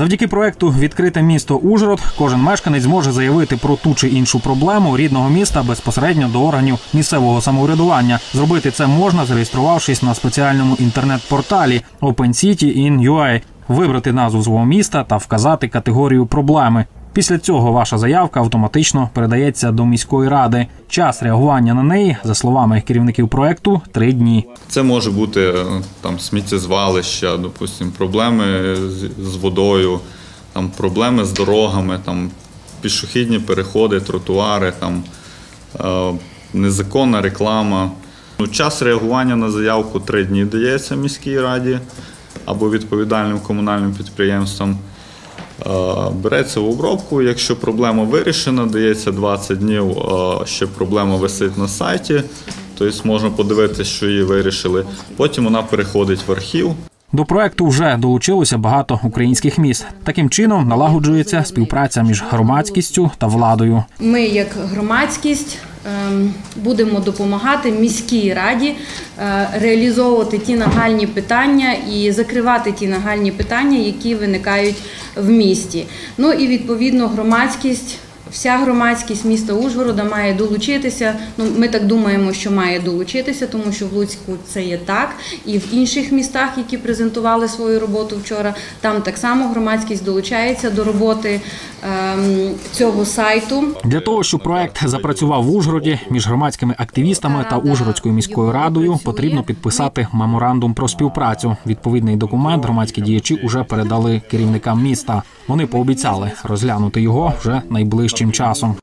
Завдяки проекту Відкрите місто Ужгород кожен мешканець зможе заявити про ту чи іншу проблему рідного міста безпосередньо до органів місцевого самоврядування. Зробити це можна, зареєструвавшись на спеціальному інтернет-порталі OpenCity.in.ua, вибрати назву свого міста та вказати категорію проблеми. Після цього ваша заявка автоматично передається до міської ради. Час реагування на неї, за словами керівників проекту, три дні. Це може бути е, там сміттєзвалища, допустим, проблеми з, водою, там проблеми з дорогами, там пішохідні переходи, тротуари, там е, незаконна реклама. Ну, час реагування на заявку три дні дається міській раді або відповідальним комунальним підприємствам. Е, Береться в обробку, якщо проблема вирішена, дається 20 днів, ще проблема висить на сайті, тобто можна подивитися, що її вирішили. Потім вона переходить в архів. До проекту вже долучилося багато українських міст. Таким чином налагоджується співпраця між громадськістю та владою. Ми, як громадськість, ем, будемо допомагати міській раді реалізовувати ті нагальні питання і закривати ті нагальні питання, які виникають в місті. Ну і відповідно громадськість. Вся громадськість міста Ужгорода має долучитися. Ну, ми так думаємо, що має долучитися, тому що в Луцьку це є так, і в інших містах, які презентували свою роботу вчора, там так само громадськість долучається до роботи ем, цього сайту. Для того щоб проект запрацював в Ужгороді між громадськими активістами та Ужгородською міською радою, потрібно підписати меморандум про співпрацю. Відповідний документ громадські діячі уже передали керівникам міста. Вони пообіцяли розглянути його вже найближчим часом.